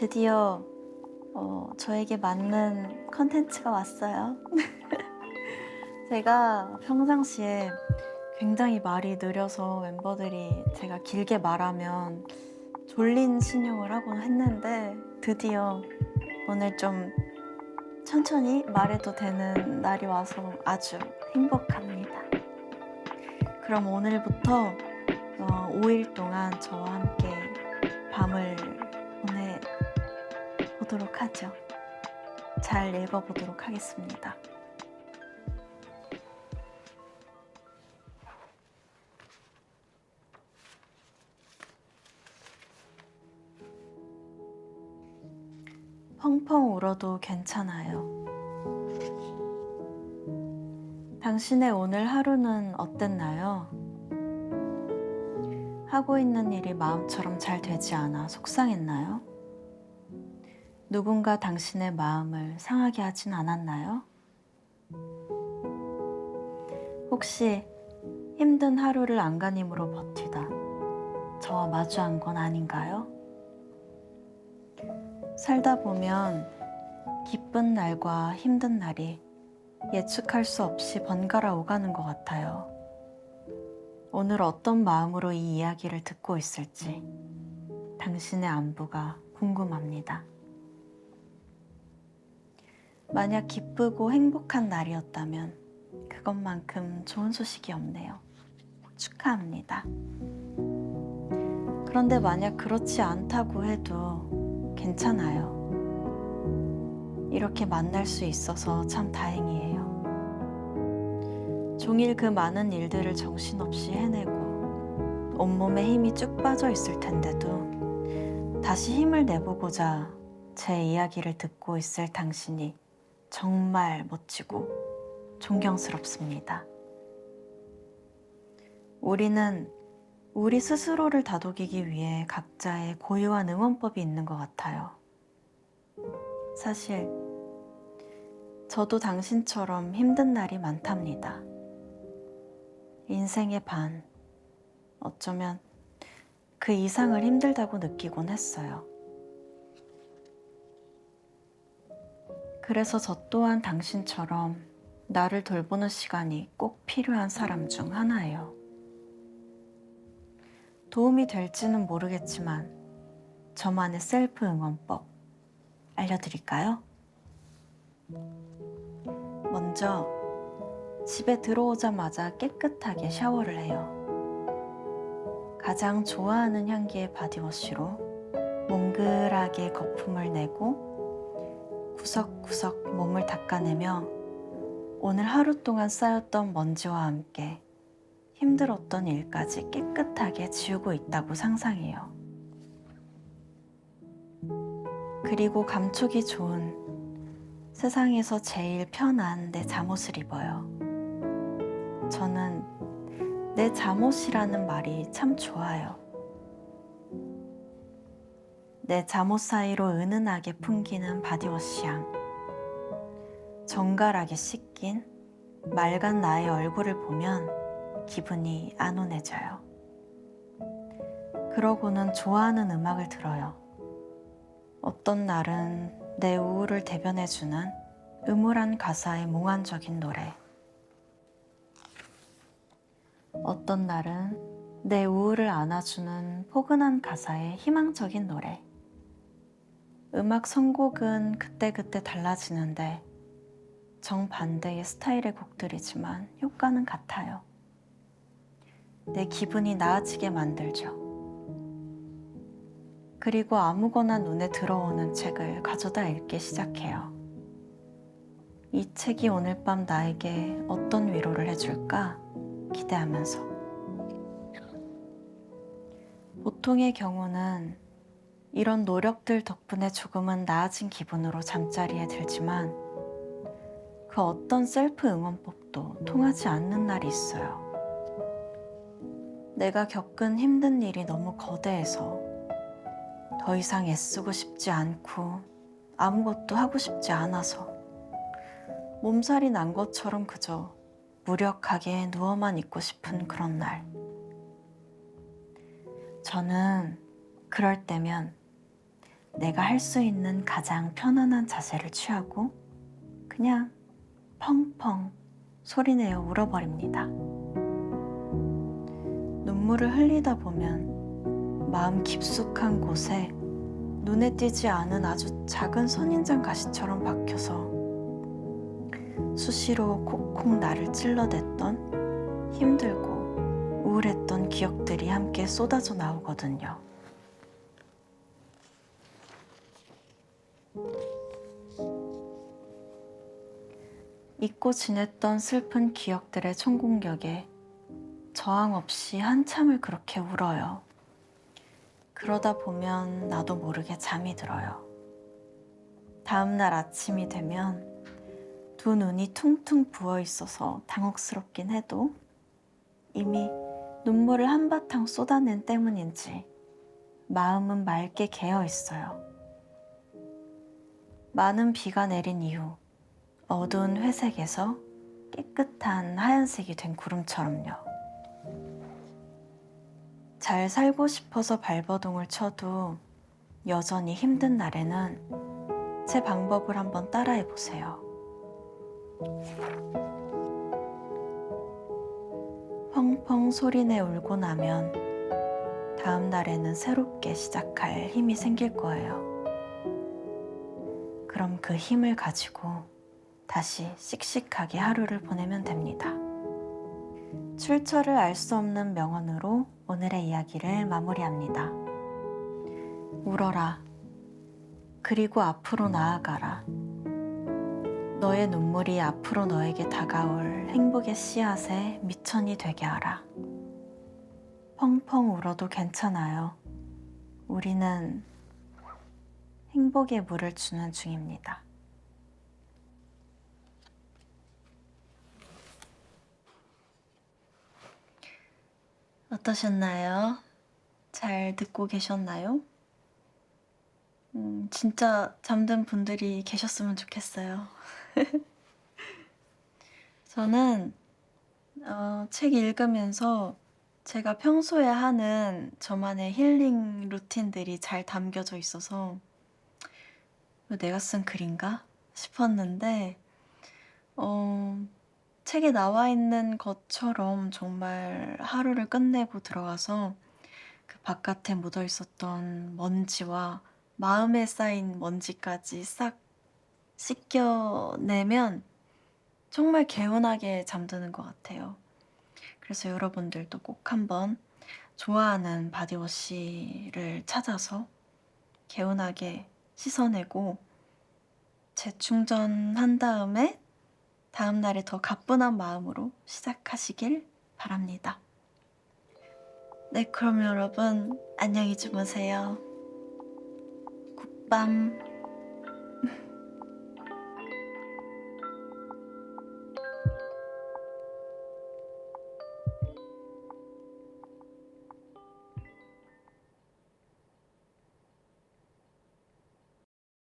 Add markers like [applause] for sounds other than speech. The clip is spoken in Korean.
드디어 어, 저에게 맞는 컨텐츠가 왔어요. [laughs] 제가 평상시에 굉장히 말이 느려서 멤버들이 제가 길게 말하면 졸린 신용을 하곤 했는데 드디어 오늘 좀 천천히 말해도 되는 날이 와서 아주 행복합니다. 그럼 오늘부터 어, 5일 동안 저와 함께 밤을 하죠. 잘 읽어보도록 하겠습니다. 펑펑 울어도 괜찮아요. 당신의 오늘 하루는 어땠나요? 하고 있는 일이 마음처럼 잘 되지 않아 속상했나요? 누군가 당신의 마음을 상하게 하진 않았나요? 혹시 힘든 하루를 안간힘으로 버티다 저와 마주한 건 아닌가요? 살다 보면 기쁜 날과 힘든 날이 예측할 수 없이 번갈아 오가는 것 같아요. 오늘 어떤 마음으로 이 이야기를 듣고 있을지 당신의 안부가 궁금합니다. 만약 기쁘고 행복한 날이었다면 그것만큼 좋은 소식이 없네요. 축하합니다. 그런데 만약 그렇지 않다고 해도 괜찮아요. 이렇게 만날 수 있어서 참 다행이에요. 종일 그 많은 일들을 정신없이 해내고 온몸에 힘이 쭉 빠져 있을 텐데도 다시 힘을 내보고자 제 이야기를 듣고 있을 당신이 정말 멋지고 존경스럽습니다. 우리는 우리 스스로를 다독이기 위해 각자의 고유한 응원법이 있는 것 같아요. 사실, 저도 당신처럼 힘든 날이 많답니다. 인생의 반, 어쩌면 그 이상을 힘들다고 느끼곤 했어요. 그래서 저 또한 당신처럼 나를 돌보는 시간이 꼭 필요한 사람 중 하나예요. 도움이 될지는 모르겠지만 저만의 셀프 응원법 알려드릴까요? 먼저 집에 들어오자마자 깨끗하게 샤워를 해요. 가장 좋아하는 향기의 바디워시로 몽글하게 거품을 내고 구석구석 몸을 닦아내며 오늘 하루 동안 쌓였던 먼지와 함께 힘들었던 일까지 깨끗하게 지우고 있다고 상상해요. 그리고 감촉이 좋은 세상에서 제일 편한 내 잠옷을 입어요. 저는 내 잠옷이라는 말이 참 좋아요. 내 잠옷 사이로 은은하게 풍기는 바디워시 향. 정갈하게 씻긴 맑은 나의 얼굴을 보면 기분이 안온해져요. 그러고는 좋아하는 음악을 들어요. 어떤 날은 내 우울을 대변해주는 음울한 가사의 몽환적인 노래. 어떤 날은 내 우울을 안아주는 포근한 가사의 희망적인 노래. 음악 선곡은 그때그때 달라지는데 정반대의 스타일의 곡들이지만 효과는 같아요. 내 기분이 나아지게 만들죠. 그리고 아무거나 눈에 들어오는 책을 가져다 읽기 시작해요. 이 책이 오늘 밤 나에게 어떤 위로를 해줄까 기대하면서. 보통의 경우는 이런 노력들 덕분에 조금은 나아진 기분으로 잠자리에 들지만 그 어떤 셀프 응원법도 통하지 않는 날이 있어요. 내가 겪은 힘든 일이 너무 거대해서 더 이상 애쓰고 싶지 않고 아무것도 하고 싶지 않아서 몸살이 난 것처럼 그저 무력하게 누워만 있고 싶은 그런 날. 저는 그럴 때면 내가 할 수 있는 가장 편안한 자세를 취하고 그냥 펑펑 소리내어 울어버립니다. 눈물을 흘리다 보면 마음 깊숙한 곳에 눈에 띄지 않은 아주 작은 선인장 가시처럼 박혀서 수시로 콕콕 나를 찔러댔던 힘들고 우울했던 기억들이 함께 쏟아져 나오거든요. 잊고 지냈던 슬픈 기억들의 총공격에 저항 없이 한참을 그렇게 울어요. 그러다 보면 나도 모르게 잠이 들어요. 다음날 아침이 되면 두 눈이 퉁퉁 부어 있어서 당혹스럽긴 해도 이미 눈물을 한바탕 쏟아낸 때문인지 마음은 맑게 개어 있어요. 많은 비가 내린 이후 어두운 회색에서 깨끗한 하얀색이 된 구름처럼요. 잘 살고 싶어서 발버둥을 쳐도 여전히 힘든 날에는 제 방법을 한번 따라해 보세요. 펑펑 소리내 울고 나면 다음 날에는 새롭게 시작할 힘이 생길 거예요. 그럼 그 힘을 가지고 다시 씩씩하게 하루를 보내면 됩니다. 출처를 알 수 없는 명언으로 오늘의 이야기를 마무리합니다. 울어라. 그리고 앞으로 나아가라. 너의 눈물이 앞으로 너에게 다가올 행복의 씨앗에 미천이 되게 하라. 펑펑 울어도 괜찮아요. 우리는 행복의 물을 주는 중입니다. 어떠셨나요? 잘 듣고 계셨나요? 음, 진짜 잠든 분들이 계셨으면 좋겠어요. [laughs] 저는 어, 책 읽으면서 제가 평소에 하는 저만의 힐링 루틴들이 잘 담겨져 있어서 이거 내가 쓴 글인가 싶었는데 어, 책에 나와 있는 것처럼 정말 하루를 끝내고 들어가서 그 바깥에 묻어 있었던 먼지와 마음에 쌓인 먼지까지 싹 씻겨내면 정말 개운하게 잠드는 것 같아요. 그래서 여러분들도 꼭 한번 좋아하는 바디워시를 찾아서 개운하게 씻어내고 재충전한 다음에 다음 날에 더 가뿐한 마음으로 시작하시길 바랍니다. 네, 그럼 여러분 안녕히 주무세요. 굿밤. [laughs]